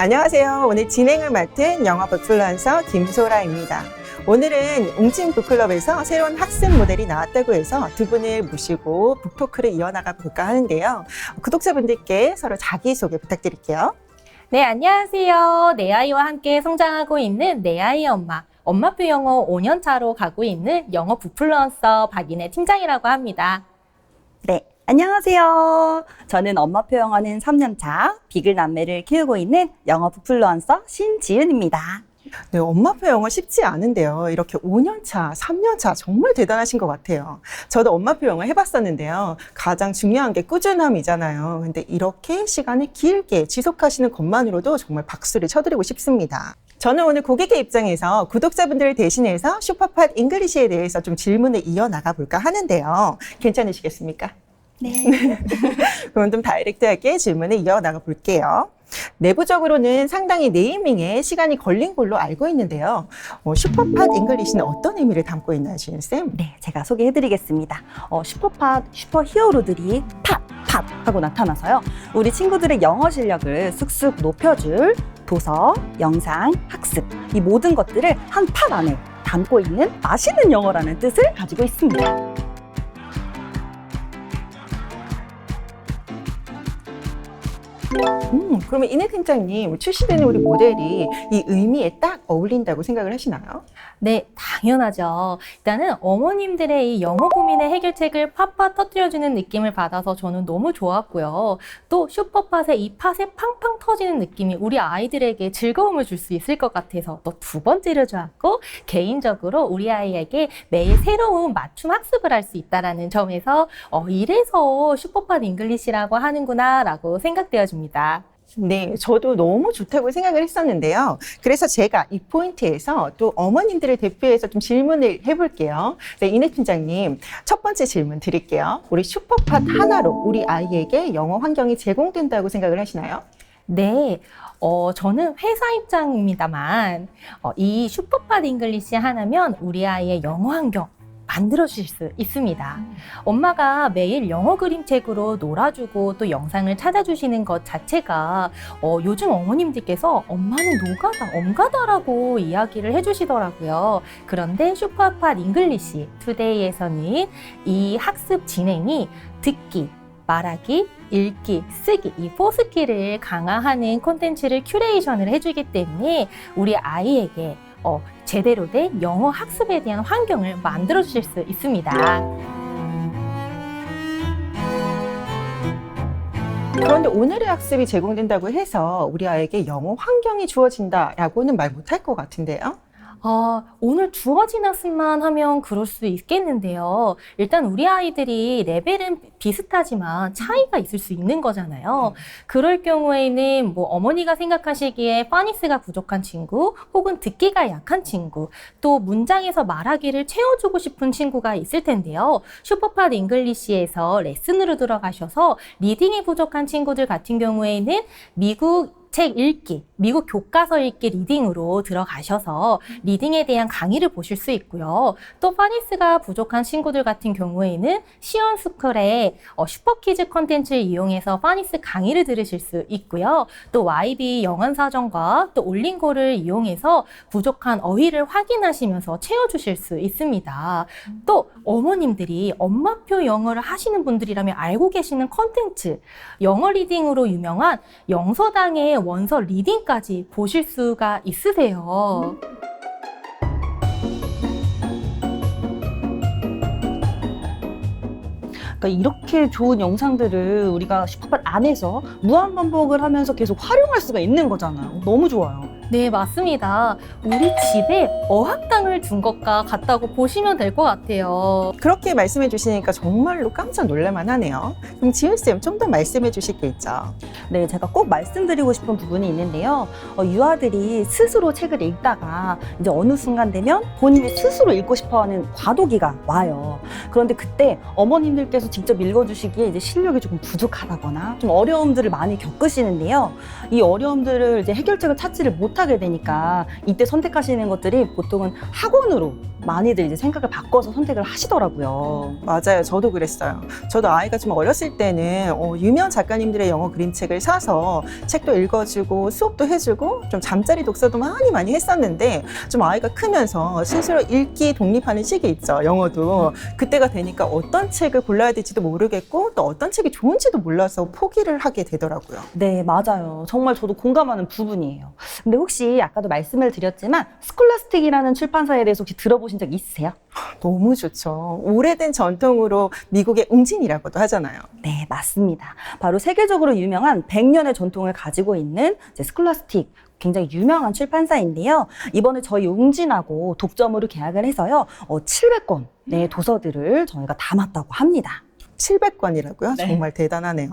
안녕하세요. 오늘 진행을 맡은 영어 북플런서 김소라입니다. 오늘은 웅진 북클럽에서 새로운 학습 모델이 나왔다고 해서 두 분을 모시고 북토크를 이어나가 볼까 하는데요. 구독자분들께 서로 자기소개 부탁드릴게요. 네, 안녕하세요. 내 아이와 함께 성장하고 있는 내 아이 엄마. 엄마표 영어 5년 차로 가고 있는 영어 북플루언서 박인혜 팀장이라고 합니다. 네, 안녕하세요. 저는 엄마표 영어는 3년차 비글 남매를 키우고 있는 영어 북플루언서 신지은입니다. 네, 엄마표 영어 쉽지 않은데요. 이렇게 5년차, 3년차 정말 대단하신 것 같아요. 저도 엄마표 영어 해봤었는데요. 가장 중요한 게 꾸준함이잖아요. 근데 이렇게 시간을 길게 지속하시는 것만으로도 정말 박수를 쳐드리고 싶습니다. 저는 오늘 고객의 입장에서 구독자분들을 대신해서 슈퍼팟 잉글리시에 대해서 좀 질문을 이어나가 볼까 하는데요. 괜찮으시겠습니까? 네. 그럼 좀 다이렉트하게 질문을 이어나가 볼게요. 내부적으로는 상당히 네이밍에 시간이 걸린 걸로 알고 있는데요. 어, 슈퍼팟 잉글리시는 어떤 의미를 담고 있나요, 지은 쌤? 네, 제가 소개해드리겠습니다. 어, 슈퍼팟, 슈퍼 히어로들이 팟, 팟 하고 나타나서요. 우리 친구들의 영어 실력을 쑥쑥 높여줄 도서, 영상, 학습, 이 모든 것들을 한 팟 안에 담고 있는 맛있는 영어라는 뜻을 가지고 있습니다. 음, 그러면 이내 팀장님, 출시되는 우리 모델이 이 의미에 딱 어울린다고 생각을 하시나요? 네, 당연하죠. 일단은 어머님들의 이 영어 고민의 해결책을 팍팍 터뜨려주는 느낌을 받아서 저는 너무 좋았고요. 또 슈퍼팟의 이 팟에 팡팡 터지는 느낌이 우리 아이들에게 즐거움을 줄 수 있을 것 같아서 또 두 번째로 좋았고 개인적으로 우리 아이에게 매일 새로운 맞춤 학습을 할 수 있다라는 점에서 어, 이래서 슈퍼팟 잉글리시라고 하는구나라고 생각되어집니다. 네, 저도 너무 좋다고 생각을 했었는데요. 그래서 제가 이 포인트에서 또 어머님들을 대표해서 좀 질문을 해볼게요. 네, 이내 팀장님, 첫 번째 질문 드릴게요. 우리 슈퍼팟 하나로 우리 아이에게 영어 환경이 제공된다고 생각을 하시나요? 네, 어, 저는 회사 입장입니다만, 어, 이 슈퍼팟 잉글리시 하나면 우리 아이의 영어 환경 만들어 주실 수 있습니다. 엄마가 매일 영어 그림책으로 놀아주고 또 영상을 찾아주시는 것 자체가 어, 요즘 어머님들께서 엄마는 노가다, 엄가다라고 이야기를 해주시더라고요. 그런데 슈퍼팟 잉글리시 투데이에서는 이 학습 진행이 듣기, 말하기, 읽기, 쓰기 이 포스키를 강화하는 콘텐츠를 큐레이션을 해주기 때문에 우리 아이에게 어, 제대로 된 영어 학습에 대한 환경을 만들어 주실 수 있습니다. 그런데 오늘의 학습이 제공된다고 해서 우리 아이에게 영어 환경이 주어진다라고는 말 못할 것 같은데요. 어, 오늘 주어진 학습만 하면 그럴 수 있겠는데요. 일단 우리 아이들이 레벨은 비슷하지만 차이가 있을 수 있는 거잖아요. 그럴 경우에는 뭐 어머니가 생각하시기에 파닉스가 부족한 친구, 혹은 듣기가 약한 친구, 또 문장에서 말하기를 채워주고 싶은 친구가 있을 텐데요. 슈퍼팟 잉글리시에서 레슨으로 들어가셔서 리딩이 부족한 친구들 같은 경우에는 미국 책 읽기, 미국 교과서 읽기 리딩으로 들어가셔서 리딩에 대한 강의를 보실 수 있고요. 또 파니스가 부족한 친구들 같은 경우에는 시온스쿨의 어, 슈퍼키즈 컨텐츠를 이용해서 파니스 강의를 들으실 수 있고요. 또 YB 영어사전과 또 올린고를 이용해서 부족한 어휘를 확인하시면서 채워주실 수 있습니다. 또 어머님들이 엄마표 영어를 하시는 분들이라면 알고 계시는 컨텐츠, 영어 리딩으로 유명한 영서당의 원서 리딩까지 보실 수가 있으세요. 그러니까 이렇게 좋은 영상들을 우리가 슈퍼팟 안에서 무한 반복을 하면서 계속 활용할 수가 있는 거잖아요. 너무 좋아요. 네, 맞습니다. 우리 집에 어학당을 둔 것과 같다고 보시면 될 것 같아요. 그렇게 말씀해 주시니까 정말로 깜짝 놀랄만 하네요. 그럼 지은쌤 좀 더 말씀해 주실 게 있죠. 네, 제가 꼭 말씀드리고 싶은 부분이 있는데요. 어, 유아들이 스스로 책을 읽다가 이제 어느 순간 되면 본인이 스스로 읽고 싶어 하는 과도기가 와요. 그런데 그때 어머님들께서 직접 읽어주시기에 이제 실력이 조금 부족하다거나 좀 어려움들을 많이 겪으시는데요. 이 어려움들을 이제 해결책을 찾지를 못하 게 되니까 이때 선택하시는 것들이 보통은 학원으로 많이들 이제 생각을 바꿔서 선택을 하시더라고요. 맞아요. 저도 그랬어요. 저도 아이가 좀 어렸을 때는 어, 유명 작가님들의 영어 그림책을 사서 책도 읽어주고 수업도 해주고 좀 잠자리 독서도 많이 많이 했었는데 좀 아이가 크면서 스스로 읽기 독립하는 시기 있죠. 영어도. 그때가 되니까 어떤 책을 골라야 될지도 모르겠고 또 어떤 책이 좋은지도 몰라서 포기를 하게 되더라고요. 네, 맞아요. 정말 저도 공감하는 부분이에요. 근데 혹시 아까도 말씀을 드렸지만 스콜라스틱이라는 출판사에 대해서 혹시 들어보 신 적 있으세요? 너무 좋죠. 오래된 전통으로 미국의 웅진이라고도 하잖아요. 네, 맞습니다. 바로 세계적으로 유명한 100년의 전통을 가지고 있는 이제 스콜라스틱 굉장히 유명한 출판사인데요. 이번에 저희 웅진하고 독점으로 계약을 해서요. 어, 700권 의 도서들을 저희가 담았다고 합니다. 700권이라고요? 네. 정말 대단하네요.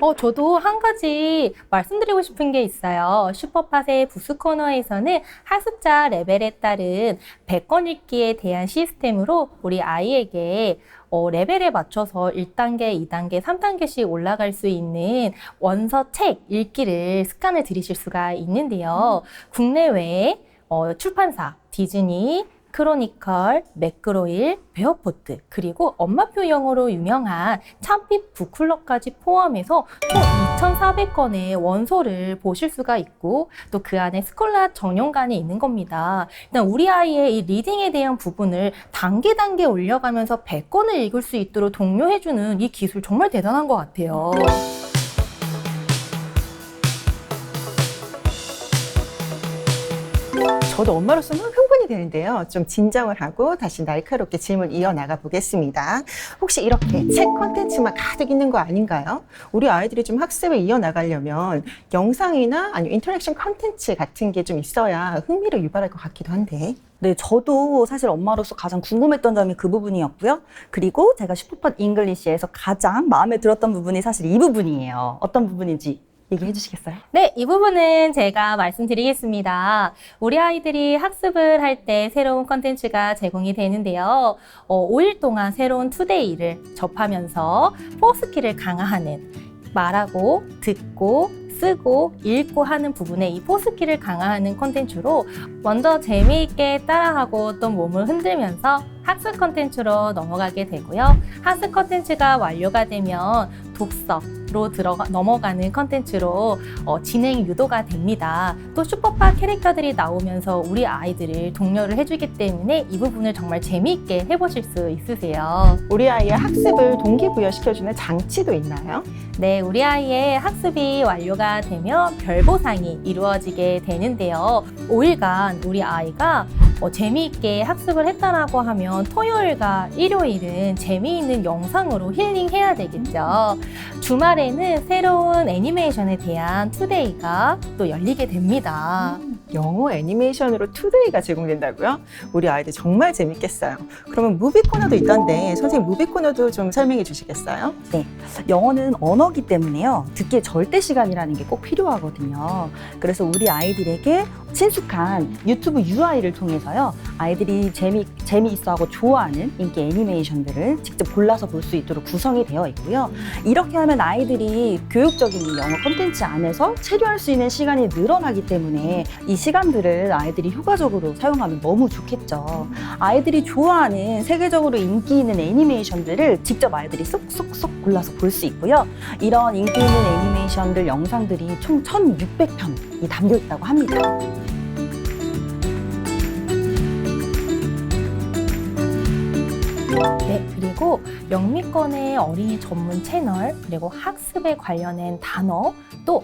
어, 저도 한 가지 말씀드리고 싶은 게 있어요. 슈퍼팟의 부스 코너에서는 학습자 레벨에 따른 100권 읽기에 대한 시스템으로 우리 아이에게 어, 레벨에 맞춰서 1단계, 2단계, 3단계씩 올라갈 수 있는 원서 책 읽기를 습관을 들이실 수가 있는데요. 국내외 어, 출판사, 디즈니, 크로니컬, 매크로일, 베어포트, 그리고 엄마표 영어로 유명한 참빛 북클럽까지 포함해서 총 2,400건의 원서를 보실 수가 있고 또 그 안에 스콜라 전용관이 있는 겁니다. 일단 우리 아이의 이 리딩에 대한 부분을 단계 단계 올려가면서 100건을 읽을 수 있도록 독려해주는 이 기술 정말 대단한 것 같아요. 저도 엄마로서 막 흥분이 되는데요. 좀 진정을 하고 다시 날카롭게 질문 이어나가 보겠습니다. 혹시 이렇게 책 콘텐츠만 가득 있는 거 아닌가요? 우리 아이들이 좀 학습을 이어나가려면 영상이나 아니면 인터랙션 콘텐츠 같은 게 좀 있어야 흥미를 유발할 것 같기도 한데. 네, 저도 사실 엄마로서 가장 궁금했던 점이 그 부분이었고요. 그리고 제가 슈퍼팟 잉글리시에서 가장 마음에 들었던 부분이 사실 이 부분이에요. 어떤 부분인지 얘기해 주시겠어요? 네, 이 부분은 제가 말씀드리겠습니다. 우리 아이들이 학습을 할 때 새로운 컨텐츠가 제공이 되는데요. 어, 5일 동안 새로운 투데이를 접하면서 포스키를 강화하는 말하고 듣고 쓰고 읽고 하는 부분에 이 포스키를 강화하는 컨텐츠로 먼저 재미있게 따라하고 또 몸을 흔들면서 학습 컨텐츠로 넘어가게 되고요. 학습 컨텐츠가 완료가 되면 독서 로 들어가 넘어가는 컨텐츠로 어, 진행 유도가 됩니다. 또 슈퍼파 캐릭터들이 나오면서 우리 아이들을 독려를 해주기 때문에 이 부분을 정말 재미있게 해보실 수 있으세요. 우리 아이의 학습을 동기부여시켜주는 장치도 있나요? 네, 우리 아이의 학습이 완료가 되면 별보상이 이루어지게 되는데요. 5일간 우리 아이가 어, 재미있게 학습을 했다라고 하면 토요일과 일요일은 재미있는 영상으로 힐링해야 되겠죠. 주 말에는 새로운 애니메이션에 대한 투데이가 또 열리게 됩니다. 영어 애니메이션으로 투데이가 제공된다고요? 우리 아이들 정말 재밌겠어요. 그러면 무비 코너도 있던데 선생님 무비 코너도 좀 설명해 주시겠어요? 영어는 언어기 때문에요. 듣기에 절대 시간이라는 게 꼭 필요하거든요. 그래서 우리 아이들에게 친숙한 유튜브 UI를 통해서요. 아이들이 재미, 재미있어하고 좋아하는 인기 애니메이션들을 직접 골라서 볼 수 있도록 구성이 되어 있고요. 이렇게 하면 아이들이 교육적인 이 영어 콘텐츠 안에서 체류할 수 있는 시간이 늘어나기 때문에 이 시간들을 아이들이 효과적으로 사용하면 너무 좋겠죠. 아이들이 좋아하는 세계적으로 인기 있는 애니메이션들을 직접 아이들이 쏙쏙쏙 골라서 볼 수 있고요. 이런 인기 있는 애니메이션들 영상들이 총 1,600편이 담겨 있다고 합니다. 네, 그리고 영미권의 어린이 전문 채널, 그리고 학습에 관련된 단어, 또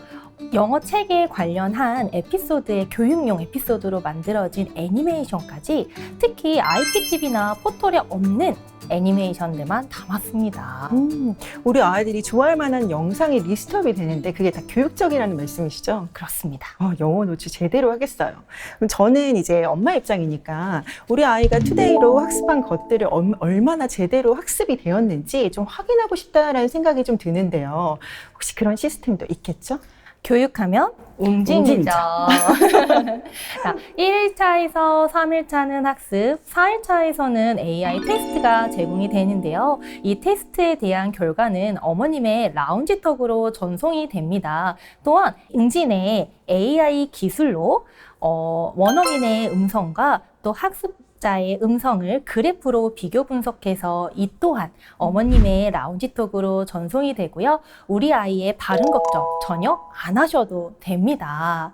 영어 책에 관련한 에피소드의 교육용 에피소드로 만들어진 애니메이션까지 특히 IPTV나 포털에 없는 애니메이션들만 담았습니다. 음, 우리 아이들이 좋아할 만한 영상이 리스트업이 되는데 그게 다 교육적이라는 말씀이시죠? 그렇습니다. 어, 영어 노출 제대로 하겠어요. 그럼 저는 이제 엄마 입장이니까 우리 아이가 투데이로 학습한 것들을 얼- 얼마나 제대로 학습이 되었는지 좀 확인하고 싶다라는 생각이 좀 드는데요. 혹시 그런 시스템도 있겠죠? 교육하면 웅진이죠. 웅진이죠. 자, 1일차에서 3일차는 학습, 4일차에서는 AI 테스트가 제공이 되는데요. 이 테스트에 대한 결과는 어머님의 라운지톡으로 전송이 됩니다. 또한 웅진의 AI 기술로 어, 원어민의 음성과 또 학습 자의 음성을 그래프로 비교 분석해서 이 또한 어머님의 라운지톡으로 전송이 되고요. 우리 아이의 발음 걱정 전혀 안 하셔도 됩니다.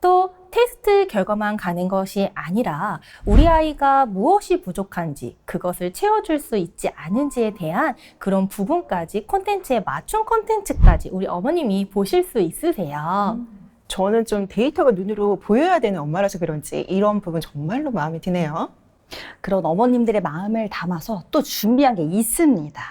또 테스트 결과만 가는 것이 아니라 우리 아이가 무엇이 부족한지 그것을 채워줄 수 있지 않은지에 대한 그런 부분까지 콘텐츠에 맞춘 콘텐츠까지 우리 어머님이 보실 수 있으세요. 저는 좀 데이터가 눈으로 보여야 되는 엄마라서 그런지 이런 부분 정말로 마음에 드네요. 그런 어머님들의 마음을 담아서 또 준비한 게 있습니다.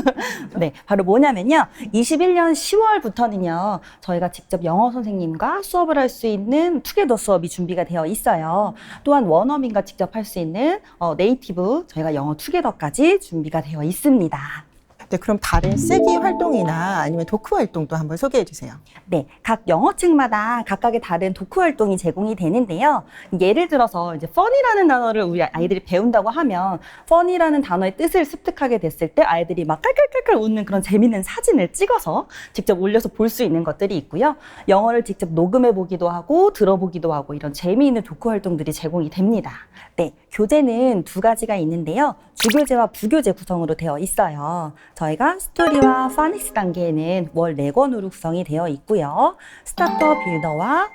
네, 바로 뭐냐면요. 21년 10월부터는요, 저희가 직접 영어 선생님과 수업을 할 수 있는 투게더 수업이 준비가 되어 있어요. 또한 원어민과 직접 할 수 있는 어, 네이티브, 저희가 영어 투게더까지 준비가 되어 있습니다. 네, 그럼 다른 쓰기 활동이나 아니면 도크 활동도 한번 소개해 주세요. 네, 각 영어책마다 각각의 다른 도크 활동이 제공이 되는데요. 예를 들어서 이제 fun이라는 단어를 우리 아이들이 배운다고 하면 fun이라는 단어의 뜻을 습득하게 됐을 때 아이들이 막 깔깔깔깔 웃는 그런 재밌는 사진을 찍어서 직접 올려서 볼 수 있는 것들이 있고요. 영어를 직접 녹음해 보기도 하고 들어보기도 하고 이런 재미있는 도크 활동들이 제공이 됩니다. 네, 교재는 두 가지가 있는데요. 주교재와 부교재 구성으로 되어 있어요. 저희가 스토리와 파닉스 단계에는 월 4권으로 구성이 되어 있고요. 스타터 빌더와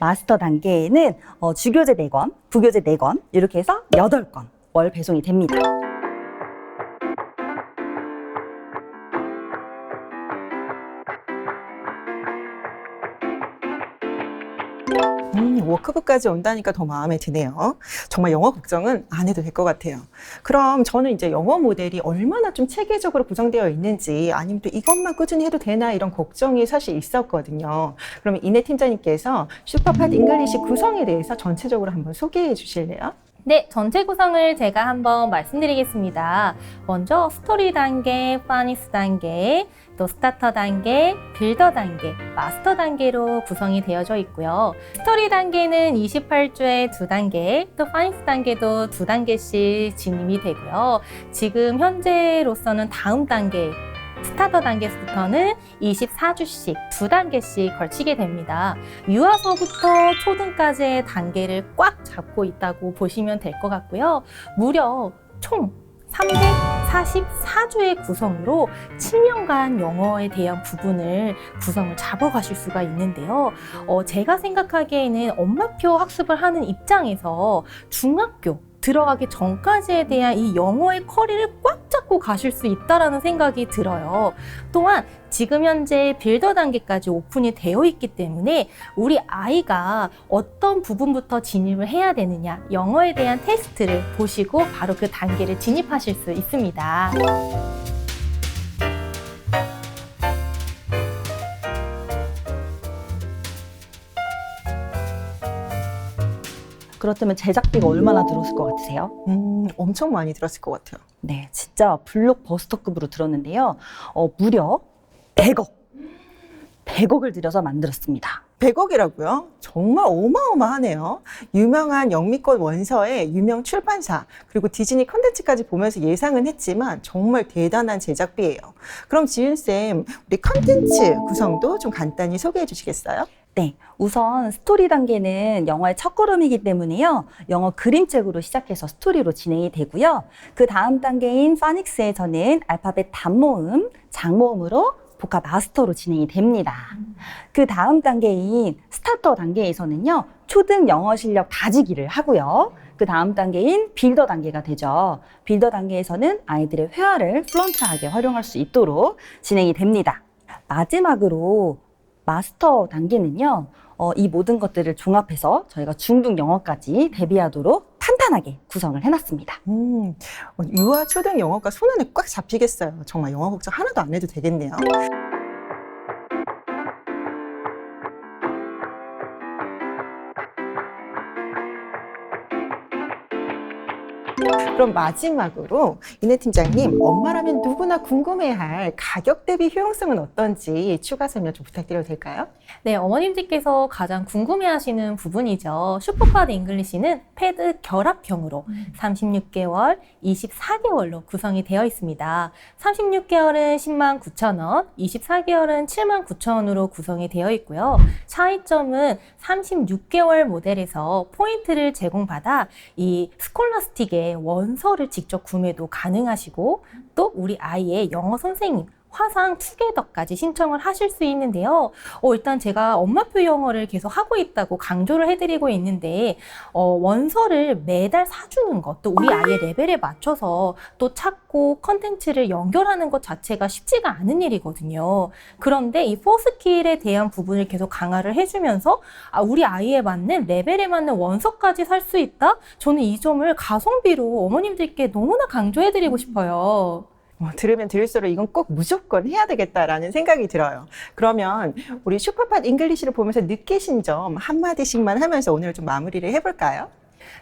마스터 단계에는 어, 주교재 4권, 부교재 4권 이렇게 해서 8권 월 배송이 됩니다. 음, 워크북까지 온다니까 더 마음에 드네요. 정말 영어 걱정은 안 해도 될 것 같아요. 그럼 저는 이제 영어 모델이 얼마나 좀 체계적으로 구성되어 있는지 아니면 또 이것만 꾸준히 해도 되나 이런 걱정이 사실 있었거든요. 그러면 이내 팀장님께서 슈퍼팟 잉글리시 구성에 대해서 전체적으로 한번 소개해 주실래요? 네, 전체 구성을 제가 한번 말씀드리겠습니다. 먼저 스토리 단계, 파니스 단계, 또 스타터 단계, 빌더 단계, 마스터 단계로 구성이 되어져 있고요. 스토리 단계는 28주에 두 단계, 또 파니스 단계도 두 단계씩 진입이 되고요. 지금 현재로서는 다음 단계 스타터 단계부터는 24주씩 두 단계씩 걸치게 됩니다. 유아서부터 초등까지의 단계를 꽉 잡고 있다고 보시면 될 것 같고요. 무려 총 344주의 구성으로 7년간 영어에 대한 부분을 구성을 잡아가실 수가 있는데요. 어, 제가 생각하기에는 엄마표 학습을 하는 입장에서 중학교 들어가기 전까지에 대한 이 영어의 커리를 꽉 잡고 가실 수 있다라는 생각이 들어요. 또한 지금 현재 빌더 단계까지 오픈이 되어 있기 때문에 우리 아이가 어떤 부분부터 진입을 해야 되느냐 영어에 대한 테스트를 보시고 바로 그 단계를 진입하실 수 있습니다. 그렇다면 제작비가 얼마나 들었을 것 같으세요? 음, 엄청 많이 들었을 것 같아요. 네, 진짜 블록버스터급으로 들었는데요. 어, 무려 100억. 100억을 들여서 만들었습니다. 100억이라고요? 정말 어마어마하네요. 유명한 영미권 원서의 유명 출판사, 그리고 디즈니 컨텐츠까지 보면서 예상은 했지만 정말 대단한 제작비예요. 그럼 지윤쌤, 우리 컨텐츠 구성도 좀 간단히 소개해 주시겠어요? 네, 우선 스토리 단계는 영어의 첫걸음이기 때문에요. 영어 그림책으로 시작해서 스토리로 진행이 되고요. 그 다음 단계인 파닉스에서는 알파벳 단모음, 장모음으로 복합 마스터로 진행이 됩니다. 그 다음 단계인 스타터 단계에서는요, 초등 영어 실력 다지기를 하고요. 그 다음 단계인 빌더 단계가 되죠. 빌더 단계에서는 아이들의 회화를 플런트하게 활용할 수 있도록 진행이 됩니다. 마지막으로 마스터 단계는요, 어, 이 모든 것들을 종합해서 저희가 중등 영어까지 대비하도록 탄탄하게 구성을 해놨습니다. 음, 어, 유아 초등 영어가 손안에 꽉 잡히겠어요. 정말 영어 걱정 하나도 안 해도 되겠네요. 그럼 마지막으로 이내 팀장님, 엄마라면 누구나 궁금해할 가격 대비 효용성은 어떤지 추가 설명 좀 부탁드려도 될까요? 네, 어머님들께서 가장 궁금해하시는 부분이죠. 슈퍼팟 잉글리시는 패드 결합형으로 36개월, 24개월로 구성이 되어 있습니다. 36개월은 10만 9천 원, 24개월은 7만 9천 원으로 구성이 되어 있고요. 차이점은 36개월 모델에서 포인트를 제공받아 이 스콜라스틱의 원서를 직접 구매도 가능하시고 또 우리 아이의 영어 선생님 화상 투게더까지 신청을 하실 수 있는데요. 어, 일단 제가 엄마표 영어를 계속 하고 있다고 강조를 해드리고 있는데 어, 원서를 매달 사주는 것, 또 우리 아이의 레벨에 맞춰서 또 찾고 컨텐츠를 연결하는 것 자체가 쉽지가 않은 일이거든요. 그런데 이 포스킬에 대한 부분을 계속 강화를 해주면서 아, 우리 아이에 맞는 레벨에 맞는 원서까지 살 수 있다? 저는 이 점을 가성비로 어머님들께 너무나 강조해드리고 싶어요. 어, 들으면 들을수록 이건 꼭 무조건 해야 되겠다라는 생각이 들어요. 그러면 우리 슈퍼팟 잉글리시를 보면서 느끼신 점 한마디씩만 하면서 오늘 좀 마무리를 해볼까요?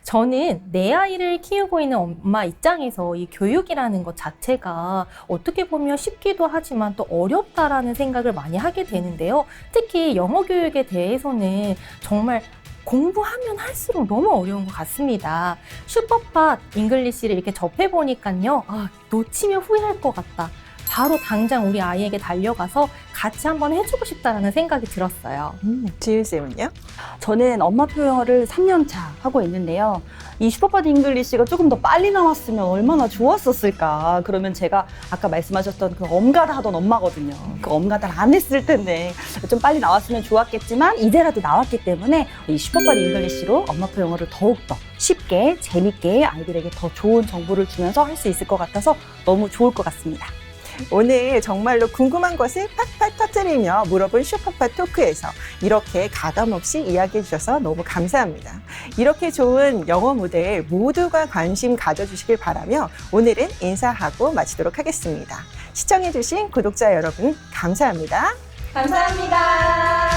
저는 내 아이를 키우고 있는 엄마 입장에서 이 교육이라는 것 자체가 어떻게 보면 쉽기도 하지만 또 어렵다라는 생각을 많이 하게 되는데요. 특히 영어 교육에 대해서는 정말 공부하면 할수록 너무 어려운 것 같습니다. 슈퍼팟 잉글리시를 이렇게 접해보니까요. 아, 놓치면 후회할 것 같다. 바로 당장 우리 아이에게 달려가서 같이 한번 해주고 싶다라는 생각이 들었어요. 음, 지은쌤은요? 저는 엄마표 영어를 3년 차 하고 있는데요. 이 슈퍼파드 잉글리시가 조금 더 빨리 나왔으면 얼마나 좋았었을까. 그러면 제가 아까 말씀하셨던 그 엄가다 하던 엄마거든요. 그 엄가다를 안 했을 텐데 좀 빨리 나왔으면 좋았겠지만 이제라도 나왔기 때문에 이 슈퍼파드 잉글리시로 엄마표 영어를 더욱더 쉽게 재밌게 아이들에게 더 좋은 정보를 주면서 할 수 있을 것 같아서 너무 좋을 것 같습니다. 오늘 정말로 궁금한 것을 팍팍 터뜨리며 물어본 슈퍼팟 토크에서 이렇게 가감없이 이야기해 주셔서 너무 감사합니다. 이렇게 좋은 영어 모델 모두가 관심 가져주시길 바라며 오늘은 인사하고 마치도록 하겠습니다. 시청해 주신 구독자 여러분 감사합니다. 감사합니다.